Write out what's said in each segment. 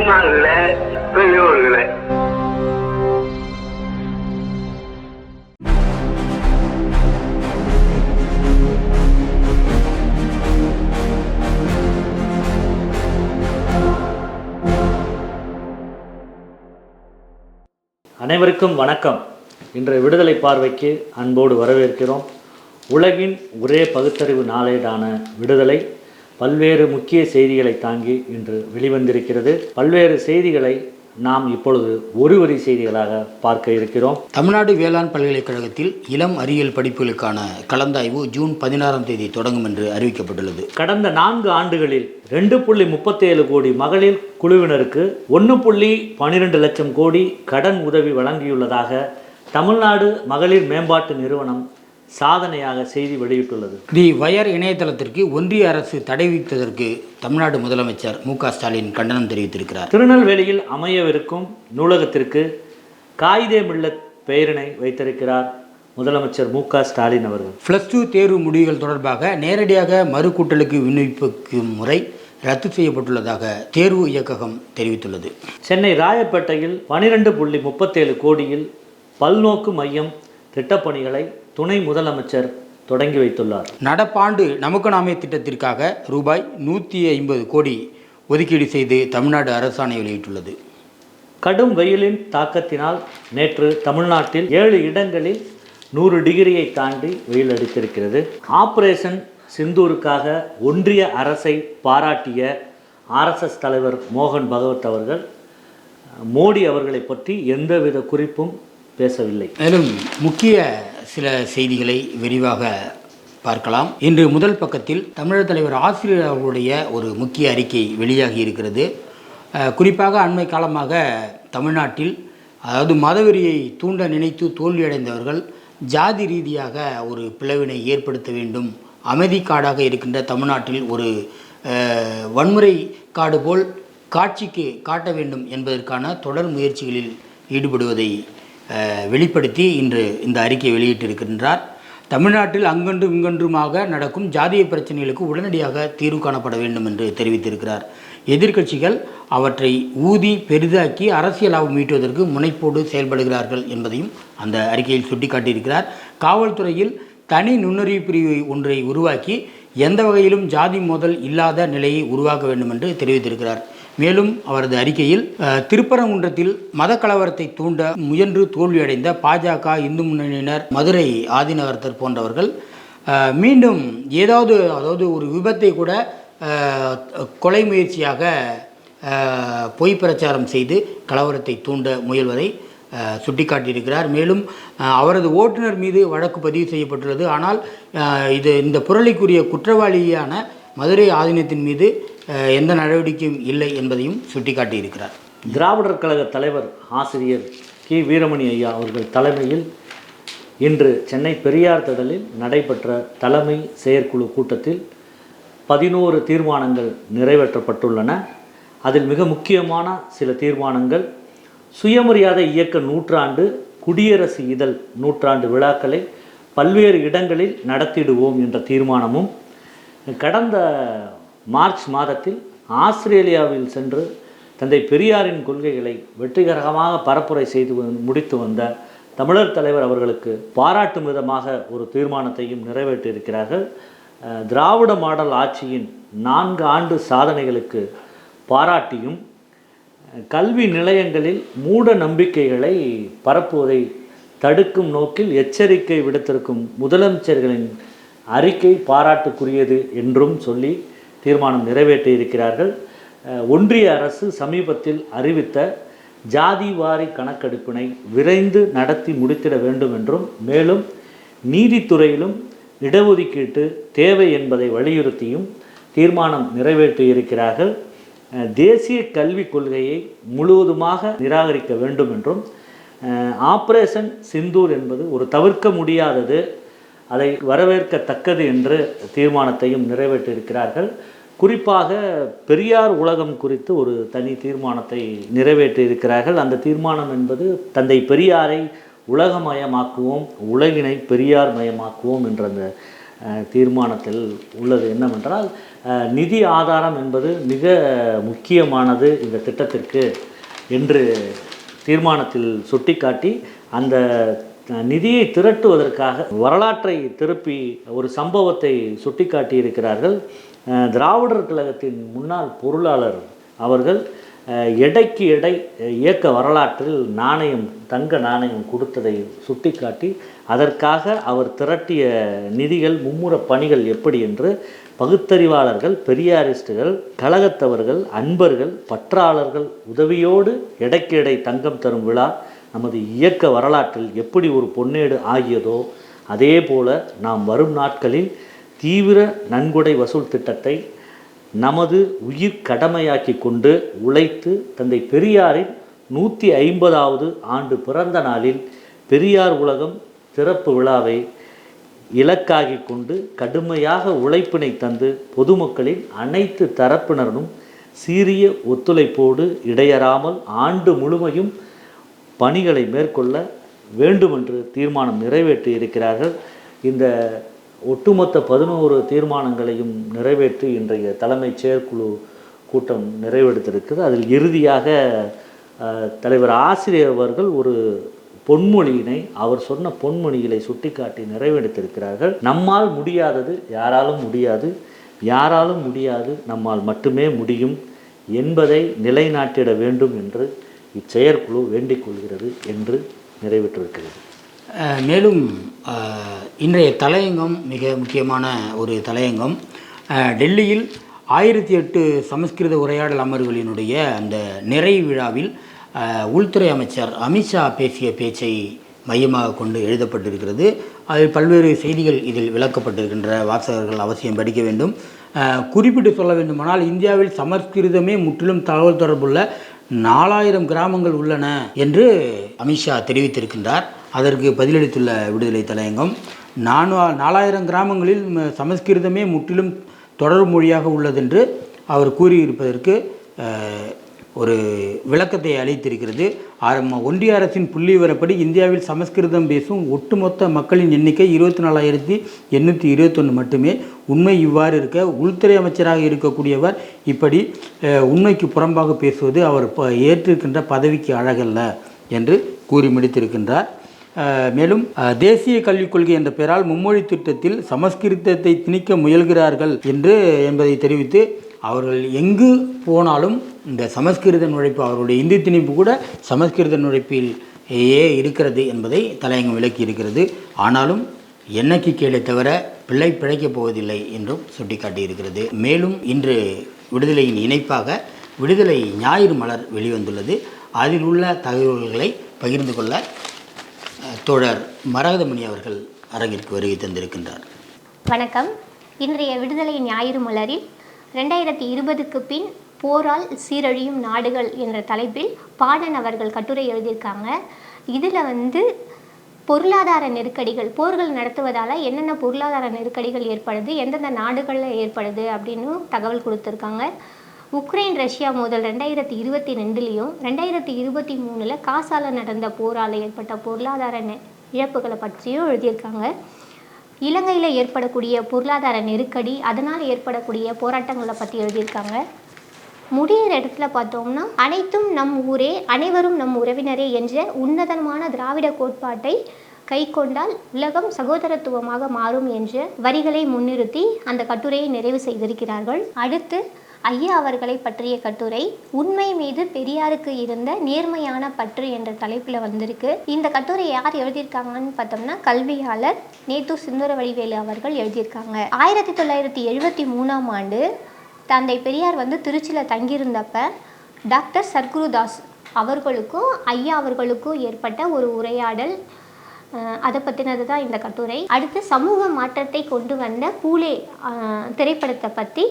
தாய்மார்களே பெரியோர்களே. அனைவருக்கும் வணக்கம். இன்றைய விடுதலை பார்வைக்கு அன்போடு வரவேற்கிறோம். உலகின் ஒரே பகுத்தறிவு நாளேடான விடுதலை. பல்வேறு முக்கிய செய்திகளை தாங்கி இன்று வெளிவந்திருக்கிறது. பல்வேறு செய்திகளை நாம் இப்பொழுது ஒரு வரி செய்திகளாக பார்க்க இருக்கிறோம். தமிழ்நாடு வேளாண் பல்கலைக்கழகத்தில் இளம் அறிவியல் படிப்புகளுக்கான கலந்தாய்வு ஜூன் பதினாறாம் தேதி தொடங்கும் என்று அறிவிக்கப்பட்டுள்ளது. கடந்த நான்கு ஆண்டுகளில் ரெண்டு புள்ளி முப்பத்தேழு கோடி மகளிர் குழுவினருக்கு ஒன்று புள்ளி பன்னிரெண்டு லட்சம் கோடி கடன் உதவி வழங்கியுள்ளதாக தமிழ்நாடு மகளிர் மேம்பாட்டு நிறுவனம் சாதனையாக செய்தி வெளியிட்டுள்ளது. தி வயர் இணையதளத்திற்கு ஒன்றிய அரசு தடை விதித்ததற்கு தமிழ்நாடு முதலமைச்சர் மு ஸ்டாலின் கண்டனம் தெரிவித்திருக்கிறார். திருநெல்வேலியில் அமையவிருக்கும் நூலகத்திற்கு காயிதே மில்லத் பெயரினை வைத்திருக்கிறார் முதலமைச்சர் மு ஸ்டாலின் அவர்கள். ப்ளஸ் டூ தேர்வு முடிவுகள் தொடர்பாக நேரடியாக மறுகூட்டலுக்கு விண்ணப்பிக்கும் முறை ரத்து செய்யப்பட்டுள்ளதாக தேர்வு இயக்ககம் தெரிவித்துள்ளது. சென்னை ராயப்பேட்டையில் பனிரெண்டு புள்ளி முப்பத்தேழு கோடியில் பல்நோக்கு மையம் திட்டப்பணிகளை துணை முதலமைச்சர் தொடங்கி வைத்துள்ளார். நடப்பாண்டு நமக்கு நாமே திட்டத்திற்காக ரூபாய் நூற்றி ஐம்பது கோடி ஒதுக்கீடு செய்து தமிழ்நாடு அரசாணை வெளியிட்டுள்ளது. கடும் வெயிலின் தாக்கத்தினால் நேற்று தமிழ்நாட்டில் ஏழு இடங்களில் நூறு டிகிரியை தாண்டி வெயில் அடித்திருக்கிறது. ஆபரேஷன் சிந்தூருக்காக ஒன்றிய அரசை பாராட்டிய ஆர்எஸ்எஸ் தலைவர் மோகன் பகவத் அவர்கள் மோடி அவர்களை பற்றி எந்தவித குறிப்பும் பேசவில்லை. மேலும் முக்கிய சில செய்திகளை விரிவாக பார்க்கலாம். இன்று முதல் பக்கத்தில் தமிழர் தலைவர் ஆசிரியர் அவர்களுடைய ஒரு முக்கிய அறிக்கை வெளியாகி இருக்கிறது. குறிப்பாக அண்மை காலமாக தமிழ்நாட்டில் அதாவது மதவெறியை தூண்ட நினைத்து தோல்வியடைந்தவர்கள் ஜாதி ரீதியாக ஒரு பிளவினை ஏற்படுத்த வேண்டும். அமைதி காடாக இருக்கின்ற தமிழ்நாட்டில் ஒரு வன்முறை காடு போல் காட்சிக்கு காட்ட வேண்டும் என்பதற்கான தொடர் முயற்சிகளில் ஈடுபடுவதை வெளிப்படுத்தி இன்று இந்த அறிக்கை வெளியிட்டிருக்கின்றார். தமிழ்நாட்டில் அங்கொன்றும் இங்கொன்றுமாக நடக்கும் ஜாதிய பிரச்சனைகளுக்கு உடனடியாக தீர்வு காணப்பட வேண்டும் என்று தெரிவித்திருக்கிறார். எதிர்க்கட்சிகள் அவற்றை ஊதி பெரிதாக்கி அரசியல் லாபம் ஈட்டுவதற்கு முனைப்போடு செயல்படுகிறார்கள் என்பதையும் அந்த அறிக்கையில் சுட்டிக்காட்டியிருக்கிறார். காவல்துறையில் தனி நுண்ணறிவு பிரிவு ஒன்றை உருவாக்கி எந்த வகையிலும் ஜாதி மோதல் இல்லாத நிலையை உருவாக்க வேண்டும் என்று தெரிவித்திருக்கிறார். மேலும் அவரது அறிக்கையில் திருப்பரங்குன்றத்தில் மத கலவரத்தை தூண்ட முயன்று தோல்வியடைந்த பாஜக இந்து முன்னணியினர் மதுரை ஆதிநகரத்தர் போன்றவர்கள் மீண்டும் ஏதாவது அதாவது ஒரு விபத்தை கூட கொலை முயற்சியாக பொய் பிரச்சாரம் செய்து கலவரத்தை தூண்ட முயல்வதை சுட்டிக்காட்டியிருக்கிறார். மேலும் அவரது ஓட்டுநர் மீது வழக்கு பதிவு செய்யப்பட்டுள்ளது. ஆனால் இது இந்த புரளிக்குரிய குற்றவாளியான மதுரை ஆதீனத்தின் மீது எந்த நடவடிக்கையும் இல்லை என்பதையும் சுட்டிக்காட்டியிருக்கிறார். திராவிடர் கழக தலைவர் ஆசிரியர் கி. வீரமணி ஐயா அவர்கள் தலைமையில் இன்று சென்னை பெரியார் திடலில் நடைபெற்ற தலைமை செயற்குழு கூட்டத்தில் பதினோரு தீர்மானங்கள் நிறைவேற்றப்பட்டுள்ளன. அதில் மிக முக்கியமான சில தீர்மானங்கள் சுயமரியாதை இயக்க நூற்றாண்டு குடியரசு இதழ் நூற்றாண்டு விழாக்களை பல்வேறு இடங்களில் நடத்திடுவோம் என்ற தீர்மானமும் கடந்த மார்ச் மாதத்தில் ஆஸ்திரேலியாவில் சென்று தந்தை பெரியாரின் கொள்கைகளை வெற்றிகரமாக பரப்புரை செய்து முடித்து வந்த தமிழர் தலைவர் அவர்களுக்கு பாராட்டும் விதமாக ஒரு தீர்மானத்தையும் நிறைவேற்றியிருக்கிறார்கள். திராவிட மாடல் ஆட்சியின் நான்கு ஆண்டு சாதனைகளுக்கு பாராட்டியும் கல்வி நிலையங்களில் மூட நம்பிக்கைகளை பரப்புவதை தடுக்கும் நோக்கில் எச்சரிக்கை விடுத்திருக்கும் முதலமைச்சர்களின் அறிக்கை பாராட்டுக்குரியது என்றும் சொல்லி தீர்மானம் நிறைவேற்றி இருக்கிறார்கள் ஒன்றிய அரசு சமீபத்தில் அறிவித்த ஜாதிவாரி கணக்கெடுப்பினை விரைந்து நடத்தி முடித்திட வேண்டும் என்றும் மேலும் நீதித்துறையிலும் இடஒதுக்கீட்டு தேவை என்பதை வலியுறுத்தியும் தீர்மானம் நிறைவேற்றியிருக்கிறார்கள். தேசிய கல்விக் கொள்கையை முழுவதுமாக நிராகரிக்க வேண்டும் என்றும் ஆப்ரேஷன் சிந்தூர் என்பது ஒரு தவிர்க்க முடியாதது அதை வரவேற்கத்தக்கது என்று தீர்மானத்தையும் நிறைவேற்றியிருக்கிறார்கள். குறிப்பாக பெரியார் உலகம் குறித்து ஒரு தனி தீர்மானத்தை நிறைவேற்றியிருக்கிறார்கள். அந்த தீர்மானம் என்பது தந்தை பெரியாரை உலகமயமாக்குவோம் உலகினை பெரியார் மயமாக்குவோம் என்ற அந்த தீர்மானத்தில் உள்ளது. என்னவென்றால் நிதி ஆதாரம் என்பது மிக முக்கியமானது இந்த திட்டத்திற்கு என்று தீர்மானத்தில் சுட்டிக்காட்டி அந்த நிதியை திரட்டுவதற்காக வரலாற்றை திருப்பி ஒரு சம்பவத்தை சுட்டிக்காட்டி இருக்கிறார்கள் திராவிடர் கழகத்தின் முன்னாள் பொருளாளர் அவர்கள் எடைக்கு எடை இயக்க வரலாற்றில் நாணயம் தங்க நாணயம் கொடுத்ததை சுட்டிக்காட்டி அதற்காக அவர் திரட்டிய நிதிகள் மும்முர பணிகள் எப்படி என்று பகுத்தறிவாளர்கள் பெரியாரிஸ்டுகள் கழகத்தவர்கள் அன்பர்கள் பற்றாளர்கள் உதவியோடு எடைக்கு எடை தங்கம் தரும் விழா நமது இயக்க வரலாற்றில் எப்படி ஒரு பொன்னேடு ஆகியதோ அதே போல நாம் வரும் நாட்களில் தீவிர நன்கொடை வசூல் திட்டத்தை நமது உயிர் கடமையாக்கி கொண்டு உழைத்து தந்தை பெரியாரின் நூற்றி ஐம்பதாவது ஆண்டு பிறந்த நாளில் பெரியார் உலகம் திறப்பு விழாவை இலக்காகி கொண்டு கடுமையாக உழைப்பினை தந்து பொதுமக்களின் அனைத்து தரப்பினரும் சீரிய ஒத்துழைப்போடு இடையறாமல் ஆண்டு முழுமையும் பணிகளை மேற்கொள்ள வேண்டுமென்று தீர்மானம் நிறைவேற்றி இருக்கிறார்கள். இந்த ஒட்டுமொத்த பதினோரு தீர்மானங்களையும் நிறைவேற்றி இன்றைய தலைமைச் செயற்குழு கூட்டம் நிறைவெடுத்திருக்கிறது. அதில் இறுதியாக தலைவர் ஆசிரியர் அவர்கள் ஒரு பொன்மொழியினை அவர் சொன்ன பொன்மொழிகளை சுட்டிக்காட்டி நிறைவேற்றிருக்கிறார்கள் நம்மால் முடியாதது யாராலும் முடியாது. யாராலும் முடியாது நம்மால் மட்டுமே முடியும் என்பதை நிலைநாட்டிட வேண்டும் என்று இச்செயற்குழு வேண்டிக் கொள்கிறது என்று நிறைவேற்றிருக்கிறது. மேலும் இன்றைய தலையங்கம் மிக முக்கியமான ஒரு தலையங்கம். டெல்லியில் ஆயிரத்தி எட்டு சமஸ்கிருத உரையாடல் அமர்வுகளினுடைய அந்த நிறைவு விழாவில் உள்துறை அமைச்சர் அமித்ஷா பேசிய பேச்சை மையமாக கொண்டு எழுதப்பட்டிருக்கிறது. அதில் பல்வேறு செய்திகள் இதில் விளக்கப்பட்டிருக்கின்ற வாசகர்கள் அவசியம் படிக்க வேண்டும். குறிப்பிட்டு சொல்ல வேண்டுமானால் இந்தியாவில் சமஸ்கிருதமே முற்றிலும் தகவல் தொடர்புள்ள நாலாயிரம் கிராமங்கள் உள்ளன என்று அமித்ஷா தெரிவித்திருக்கின்றார். அதற்கு பதிலளித்துள்ள விடுதலை தலையங்கம் நானூ நாலாயிரம் கிராமங்களில் சமஸ்கிருதமே முற்றிலும் தொடர் மொழியாக உள்ளதென்று அவர் கூறியிருப்பதற்கு ஒரு விளக்கத்தை அளித்திருக்கிறது. ஒன்றிய அரசின் புள்ளிவரப்படி இந்தியாவில் சமஸ்கிருதம் பேசும் ஒட்டுமொத்த மக்களின் எண்ணிக்கை இருபத்தி நாலாயிரத்தி எண்ணூற்றி இருபத்தொன்று மட்டுமே. உண்மை இவ்வாறு இருக்க உள்துறை அமைச்சராக இருக்கக்கூடியவர் இப்படி உண்மைக்கு புறம்பாக பேசுவது அவர் ப- ஏற்றிருக்கின்ற பதவிக்கு அழகல்ல என்று கூறி முடித்திருக்கின்றார். மேலும் தேசிய கல்விக் கொள்கை என்ற பெயரால் மும்மொழி திட்டத்தில் சமஸ்கிருதத்தை திணிக்க முயல்கிறார்கள் என்று என்பதை தெரிவித்து அவர்கள் எங்கு போனாலும் இந்த சமஸ்கிருத நுழைப்பு அவருடைய இந்தி திணிப்பு கூட சமஸ்கிருத நுழைப்பில் ஏ இருக்கிறது என்பதை தலையங்கம் விளக்கி இருக்கிறது ஆனாலும் எண்ணெய்க்கு கீழே தவிர பிள்ளை பிழைக்கப் போவதில்லை என்றும் சுட்டிக்காட்டியிருக்கிறது. மேலும் இன்று விடுதலையின் இணைப்பாக விடுதலை ஞாயிறு மலர் வெளிவந்துள்ளது. அதில் உள்ள தகவல்களை பகிர்ந்து கொள்ள தோழர் மரகதமணி அவர்கள் அரங்கிற்கு வருகை தந்திருக்கின்றார். வணக்கம். இன்றைய விடுதலை ஞாயிறு மலரில் ரெண்டாயிரத்தி இருபதுக்கு பின் போரால் சீரழியும் நாடுகள் என்ற தலைப்பில் பாடன் அவர்கள் கட்டுரை எழுதியிருக்காங்க. இதில் வந்து பொருளாதார நெருக்கடிகள் போர்கள் நடத்துவதால் என்னென்ன பொருளாதார நெருக்கடிகள் ஏற்படுது எந்தெந்த நாடுகளில் ஏற்படுது அப்படின்னு தகவல் கொடுத்துருக்காங்க. உக்ரைன் ரஷ்யா மோதல் ரெண்டாயிரத்தி இருபத்தி ரெண்டுலேயும் ரெண்டாயிரத்தி இருபத்தி மூணில் காசால நடந்த போரால் ஏற்பட்ட பொருளாதார நெ- இழப்புகளை பற்றியும் எழுதியிருக்காங்க. இலங்கையில் ஏற்படக்கூடிய பொருளாதார நெருக்கடி அதனால் ஏற்படக்கூடிய போராட்டங்களை பற்றி எழுதியிருக்காங்க. முடியிற இடத்துல பார்த்தோம்னா அனைத்தும் நம் ஊரே அனைவரும் நம் உறவினரே என்ற உன்னதமான திராவிட கோட்பாட்டை கை கொண்டால் உலகம் சகோதரத்துவமாக மாறும் என்ற வரிகளை முன்னிறுத்தி அந்த கட்டுரையை நிறைவு செய்திருக்கிறார்கள். அடுத்து ஐயா அவர்களை பற்றிய கட்டுரை உண்மை மீது பெரியாருக்கு இருந்த நேர்மையான பற்று என்ற தலைப்பில் வந்திருக்கு. இந்த கட்டுரை யார் எழுதியிருக்காங்கன்னு பார்த்தோம்னா கல்வியாளர் நேத்து சுந்தர வடிவேலு அவர்கள் எழுதியிருக்காங்க. ஆயிரத்தி தொள்ளாயிரத்தி எழுபத்தி மூணாம் ஆண்டு தந்தை பெரியார் வந்து திருச்சியில் தங்கியிருந்தப்ப டாக்டர் சர்க்குருதாஸ் அவர்களுக்கும் ஐயா அவர்களுக்கும் ஏற்பட்ட ஒரு உரையாடல். அதை பற்றினது தான் இந்த கட்டுரை. அடுத்து சமூக மாற்றத்தை கொண்டு வந்த பூலே திரைப்படத்தை பற்றி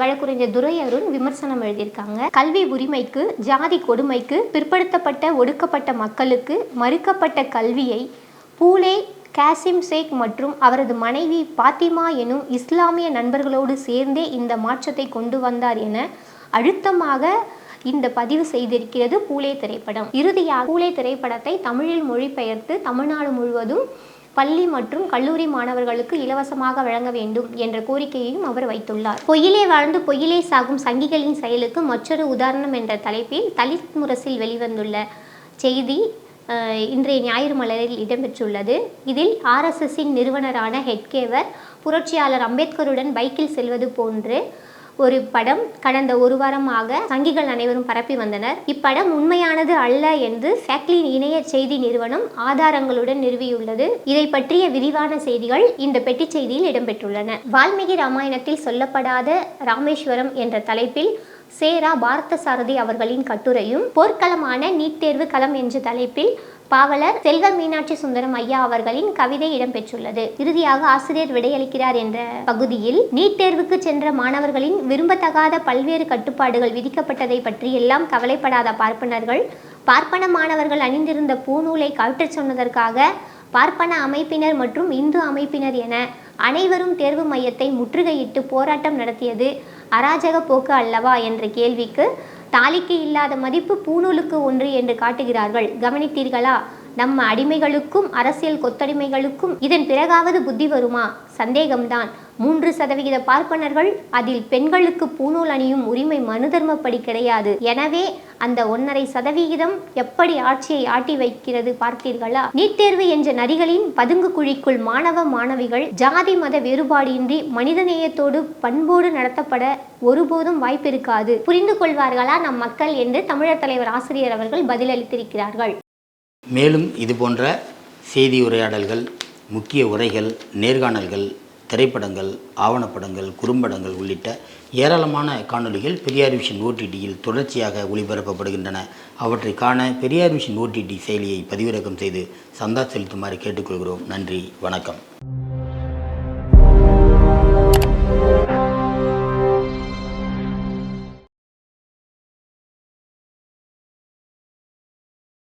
வழக்குரைஞர் துரை அருண் விமர்சனம் எழுதியிருக்காங்க. கல்வி உரிமைக்கு ஜாதி கொடுமைக்கு பிற்படுத்தப்பட்ட ஒடுக்கப்பட்ட மக்களுக்கு மறுக்கப்பட்ட கல்வியை பூலே காசிம் ஷேக் மற்றும் அவரது மனைவி பாத்திமா எனும் இஸ்லாமிய நண்பர்களோடு சேர்ந்தே இந்த மாற்றத்தை கொண்டு வந்தார் என அழுத்தமாக இந்த பதிவு செய்திருக்கிறது பூலே திரைப்படம். இறுதியாக பூலே திரைப்படத்தை தமிழில் மொழிபெயர்த்து தமிழ்நாடு முழுவதும் பள்ளி மற்றும் கல்லூரி மாணவர்களுக்கு இலவசமாக வழங்க வேண்டும் என்ற கோரிக்கையையும் அவர் வைத்துள்ளார். பொய்யிலே வாழ்ந்து பொய்யிலே சாகும் சங்கிகளின் செயலுக்கு மற்றொரு உதாரணம் என்ற தலைப்பில் தலித் முரசில் வெளிவந்துள்ள செய்தி அஹ், இன்றைய ஞாயிறு மலரில் இடம்பெற்றுள்ளது. இதில் ஆர்எஸ்எஸ்ஸின் நிறுவனரான ஹெட்கேவர் புரட்சியாளர் அம்பேத்கருடன் பைக்கில் செல்வது போன்று ஒரு படம் கடந்த ஒரு வாரமாக சங்கிகள் அனைவரும் பரப்பி வந்தனர். இப்படம் உண்மையானது அல்ல என்று ஃபேக்லின் இணைய செய்தி நிறுவனம் ஆதாரங்களுடன் நிறுவியுள்ளது. இதை பற்றிய விரிவான செய்திகள் இந்த பெட்டி செய்தியில் இடம்பெற்றுள்ளன. வால்மீகி ராமாயணத்தில் சொல்லப்படாத ராமேஸ்வரம் என்ற தலைப்பில் சேரா பார்த்தசாரதி அவர்களின் கட்டுரையும் போர்க்களமான நீட் தேர்வு களம் என்ற தலைப்பில் பாவலர் செல்வ மீனாட்சி சுந்தரம் ஐயா அவர்களின் கவிதை இடம்பெற்றுள்ளது. இறுதியாக ஆசிரியர் விடையளிக்கிறார் என்ற பகுதியில் நீட் தேர்வுக்கு சென்ற மாணவர்களின் விரும்பத்தகாத பல்வேறு கட்டுப்பாடுகள் விதிக்கப்பட்டதை பற்றி எல்லாம் கவலைப்படாத பார்ப்பனர்கள் பார்ப்பன மாணவர்கள் அணிந்திருந்த பூநூலை கவிட்டச் சொன்னதற்காக பார்ப்பன அமைப்பினர் மற்றும் இந்து அமைப்பினர் என அனைவரும் தேர்வு மையத்தை முற்றுகையிட்டு போராட்டம் நடத்தியது அராஜக போக்கு அல்லவா? என்ற கேள்விக்கு தாலிக்கு இல்லாத மதிப்பு பூநூலுக்கு ஒன்று என்று காட்டுகிறார்கள். கவனித்தீர்களா? நம்ம அடிமைகளுக்கும் அரசியல் கொத்தடிமைகளுக்கும் இதன் பிறகாவது புத்தி வருமா? சந்தேகம்தான். மூன்று சதவிகித பார்ப்பனர்கள் அதில் பெண்களுக்கு பூநூல் அணியும் உரிமை மனு தர்மப்படி கிடையாது. எனவே அந்த ஒன்றரை சதவிகிதம் எப்படி ஆட்சியை ஆட்டி வைக்கிறது பார்த்தீர்களா? நீட் தேர்வு என்ற நரிகளின் பதுங்கு குழிக்குள் மாணவ மாணவிகள் ஜாதி மத வேறுபாடின்றி மனிதநேயத்தோடு பண்போடு நடத்தப்பட ஒருபோதும் வாய்ப்பிருக்காது. புரிந்து கொள்வார்களா நம் மக்கள் என்று தமிழர் தலைவர் ஆசிரியர் அவர்கள் பதிலளித்திருக்கிறார்கள். மேலும் இது போன்ற செய்தி உரையாடல்கள் முக்கிய உரைகள் நேர்காணல்கள் திரைப்படங்கள் ஆவணப்படங்கள் குறும்படங்கள் உள்ளிட்ட ஏராளமான காணொளிகள் பெரியார் விஷன் ஓடிடியில் தொடர்ச்சியாக ஒளிபரப்பப்படுகின்றன. அவற்றை காண பெரியார் விஷன் ஓடிடி செயலியை பதிவிறக்கம் செய்து சந்தா செலுத்துமாறு கேட்டுக்கொள்கிறோம். நன்றி வணக்கம்.